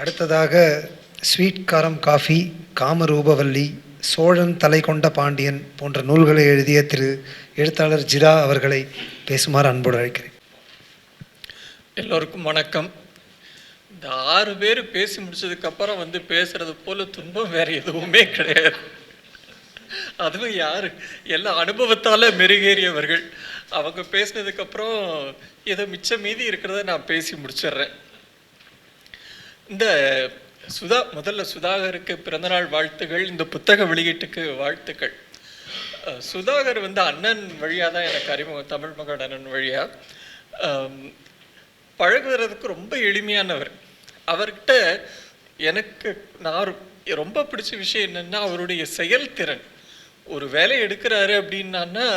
அடுத்ததாக ஸ்வீட் காரம் காஃபி காமரூபவல்லி சோழன் தலை கொண்ட பாண்டியன் போன்ற நூல்களை எழுதிய திரு எழுத்தாளர் ஜிரா அவர்களை பேசுமாறு அன்போடு அழைக்கிறேன். எல்லோருக்கும் வணக்கம். இந்த ஆறு பேர் பேசி முடிச்சதுக்கப்புறம் வந்து பேசுறது போல துன்பம் வேற எதுவுமே கிடையாது. அதுவும் யாரு? எல்லா அனுபவத்தால் மெருகேறியவர்கள். அவங்க பேசினதுக்கப்புறம் ஏதோ மிச்சம் மீதி இருக்கிறத நான் பேசி முடிச்சிடுறேன். இந்த சுதா முதல்ல சுதாகருக்கு பிறந்தநாள் வாழ்த்துகள் இந்த புத்தக வெளியீட்டுக்கு வாழ்த்துக்கள். சுதாகர் வந்து அண்ணன் வழியாக தான் எனக்கு அறிமுகம் தமிழ் மகன் அண்ணன் வழியாக பழகுறதுக்கு ரொம்ப எளிமையானவர். அவர்கிட்ட எனக்கு நான் ரொம்ப பிடிச்ச விஷயம் என்னென்னா அவருடைய செயல்திறன். ஒரு வேலை எடுக்கிறாரு அப்படின்னான்னா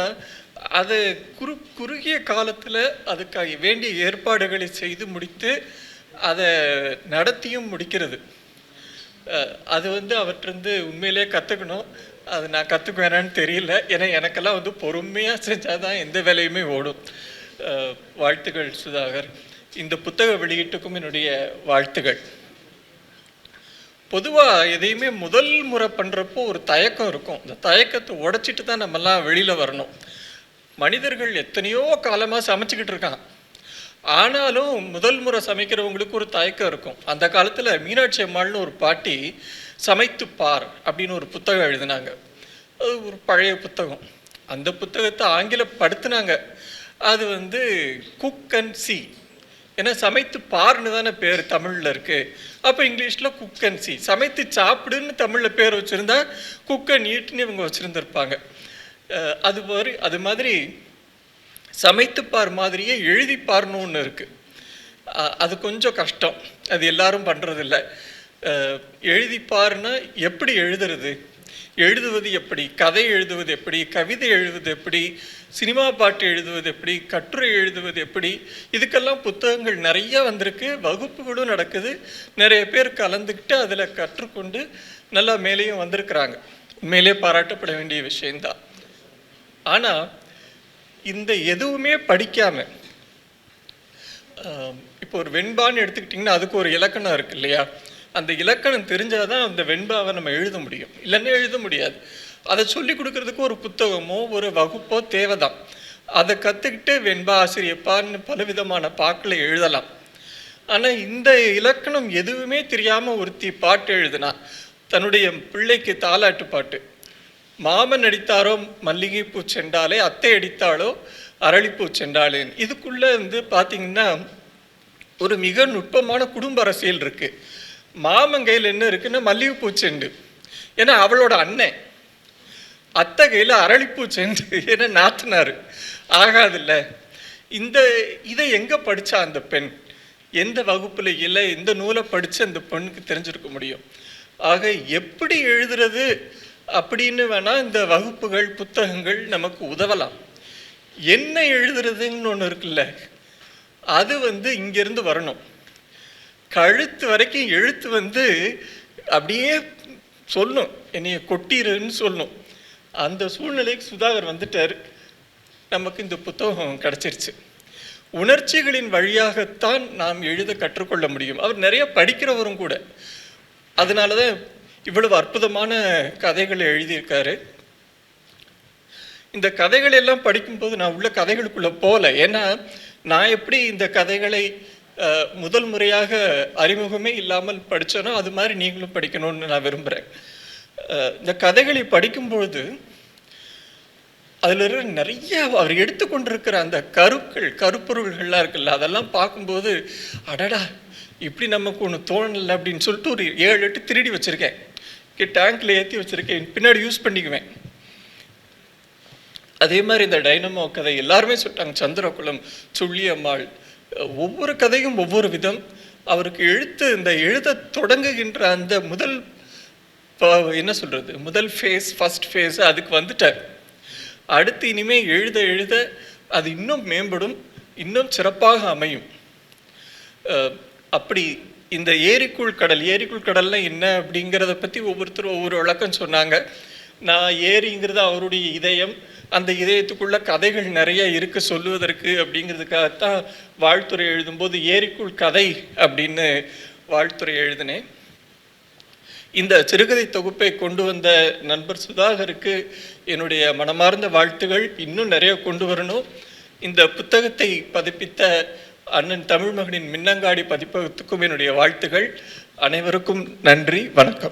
அது குறு குறுகிய காலத்தில் அதுக்காக வேண்டிய ஏற்பாடுகளை செய்து முடித்து அதை நடத்தியும் முடிக்கிறது. அது வந்து அவற்றிருந்து உண்மையிலே கற்றுக்கணும் அது நான் கற்றுக்குவேனான்னு தெரியல. ஏன்னா எனக்கெல்லாம் வந்து பொறுமையாக செஞ்சால் தான் எந்த வேலையுமே ஓடும். வாழ்த்துகள் சுதாகர். இந்த புத்தக வெளியீட்டுக்கும் என்னுடைய வாழ்த்துகள் பொதுவாக எதையுமே முதல் முறை பண்ணுறப்போ ஒரு தயக்கம் இருக்கும். இந்த தயக்கத்தை உடைச்சிட்டு தான் நம்மெல்லாம் வெளியில் வரணும். மனிதர்கள் எத்தனையோ காலமாக சமைச்சிக்கிட்டு இருக்கான் ஆனாலும் முதல் முறை சமைக்கிறவங்களுக்கு ஒரு தயக்கம் இருக்கும். அந்த காலத்தில் மீனாட்சி அம்மாள்னு ஒரு பாட்டி சமைத்து பார் அப்படின்னு ஒரு புத்தகம் எழுதினாங்க. அது ஒரு பழைய புத்தகம். அந்த புத்தகத்தை ஆங்கிலப்படுத்தினாங்க அது வந்து குக் அண்ட் சி ஏன்னா சமைத்து பார்னு தானே பேர் தமிழில் இருக்குது அப்போ இங்கிலீஷில் குக் அண்ட் சி சமைத்து சாப்பிடுன்னு தமிழில் பேர் வச்சுருந்தா குக் அண்ட் ஈட்னு இவங்க வச்சுருந்துருப்பாங்க. அது மாதிரி அது மாதிரி சமைத்துப்பார் மாதிரியே எழுதிப்பார்னு ஒன்று இருக்குது அது கொஞ்சம் கஷ்டம். அது எல்லாரும் பண்ணுறதில்ல எழுதிப்பார்னா எப்படி எழுதுறது? எழுதுவது எப்படி? கதை எழுதுவது எப்படி? கவிதை எழுதுவது எப்படி? சினிமா பாட்டு எழுதுவது எப்படி? கட்டுரை எழுதுவது எப்படி? இதுக்கெல்லாம் புத்தகங்கள் நிறைய வந்திருக்கு. வகுப்புகளும் நடக்குது. நிறைய பேர் கலந்துக்கிட்டு அதில் கற்றுக்கொண்டு நல்லா மேலேயும் வந்திருக்கிறாங்க. உண்மையிலே பாராட்டப்பட வேண்டிய விஷயந்தான் ஆனால் இந்த எதுவுமே படிக்காம இப்போ ஒரு வெண்பான்னு எடுத்துக்கிட்டிங்கன்னா அதுக்கு ஒரு இலக்கணம் இருக்கு இல்லையா? அந்த இலக்கணம் தெரிஞ்சால் தான் அந்த வெண்பாவை நம்ம எழுத முடியும். இல்லைன்னா எழுத முடியாது. அதை சொல்லி கொடுக்கறதுக்கு ஒரு புத்தகமோ ஒரு வகுப்போ தேவைதான். அதை கற்றுக்கிட்டு வெண்பா ஆசிரியப்பான்னு பலவிதமான பாக்களை எழுதலாம். ஆனால் இந்த இலக்கணம் எதுவுமே தெரியாமல் ஒருத்தி பாட்டு எழுதுனா தன்னுடைய பிள்ளைக்கு தாலாட்டு பாட்டு மாமன் அடித்தாரோ மல்லிகைப்பூ செண்டாலே அத்தை அடித்தாளோ அரளிப்பூ செண்டாலேன் இதுக்குள்ள வந்து பார்த்தீங்கன்னா ஒரு மிக நுட்பமான குடும்ப அரசியல் இருக்கு. மாமன் கையில் என்ன இருக்குன்னா மல்லிகைப்பூ செண்டு. ஏன்னா அவளோட அண்ணன் அத்தை கையில் அரளிப்பூ செண்டு ஏன்னா நாத்தினாரு. ஆகாதுல்ல. இந்த இதை எங்க படிச்சா அந்த பெண்? எந்த வகுப்புல இல்லை எந்த நூலை படிச்சு அந்த பெண்ணுக்கு தெரிஞ்சிருக்க முடியும்? ஆக எப்படி எழுதுறது? அப்படின்னு வேணால் இந்த வகுப்புகள் புத்தகங்கள் நமக்கு உதவலாம். என்ன எழுதுறதுன்னு ஒன்று இருக்குல்ல அது வந்து இங்கேருந்து வரணும். கழுத்து வரைக்கும் எழுத்து வந்து அப்படியே சொல்லும் என்னைய கொட்டிருன்னு சொல்லும் அந்த சூழ்நிலைக்கு சுதாகர் வந்துட்டார். நமக்கு இந்த புத்தகம் கிடச்சிருச்சு. உணர்ச்சிகளின் வழியாகத்தான் நாம் எழுத கற்றுக்கொள்ள முடியும். அவர் நிறைய படிக்கிறவரும் கூட. அதனால தான் இவ்வளவு அற்புதமான கதைகளை எழுதியிருக்காரு. இந்த கதைகள் எல்லாம் படிக்கும்போது நான் உள்ள கதைகளுக்குள்ள போகல. ஏன்னா நான் எப்படி இந்த கதைகளை முதல் முறையாக அறிமுகமே இல்லாமல் படித்தேனோ அது மாதிரி நீங்களும் படிக்கணும்னு நான் விரும்புகிறேன் இந்த கதைகளை படிக்கும்பொழுது அதில் இருக்கிற நிறைய அவர் எடுத்துக்கொண்டிருக்கிற அந்த கருக்கள் கருப்பொருள்கள்லாம் இருக்குல்ல அதெல்லாம் பார்க்கும்போது அடடா இப்படி நமக்கு ஒன்று தோணலை அப்படின்னு சொல்லிட்டு ஒரு ஏழு எட்டு திருடி வச்சுருக்கேன். டேங்க்கில் ஏற்றி வச்சுருக்கேன். பின்னாடி யூஸ் பண்ணிக்குவேன். அதே மாதிரி இந்த டைனமோ கதை எல்லாருமே சொல்லிட்டாங்க. சந்திரகுலம் சுள்ளியம்மாள் ஒவ்வொரு கதையும் ஒவ்வொரு விதம். அவருக்கு எழுத்து இந்த எழுத தொடங்குகின்ற அந்த முதல் ப- என்ன சொல்கிறது முதல் ஃபேஸ் ஃபஸ்ட் ஃபேஸ் அதுக்கு வந்துட்டார். அடுத்து இனிமேல் எழுத எழுத அது இன்னும் மேம்படும் இன்னும் சிறப்பாக அமையும். அப்படி இந்த ஏரிக்குள் கடல் ஏரிக்குள் கடல்ல என்ன அப்படிங்கிறத பற்றி ஒவ்வொருத்தரும் ஒவ்வொரு விளக்கம் சொன்னாங்க. நான் ஏரிங்கிறது அவருடைய இதயம். அந்த இதயத்துக்குள்ள கதைகள் நிறைய இருக்கு சொல்லுவதற்கு அப்படிங்கிறதுக்காகத்தான் வாழ்த்துறை எழுதும்போது ஏரிக்குள் கதை அப்படின்னு வாழ்த்துறை எழுதினேன். இந்த சிறுகதை தொகுப்பை கொண்டு வந்த நண்பர் சுதாகருக்கு என்னுடைய மனமார்ந்த வாழ்த்துகள். இன்னும் நிறைய கொண்டு வரணும். இந்த புத்தகத்தை பதிப்பித்த அண்ணன் தமிழ் மகனின் மின்னங்காடி பதிப்பகத்துக்கும் என்னுடைய வாழ்த்துகள். அனைவருக்கும் நன்றி வணக்கம்.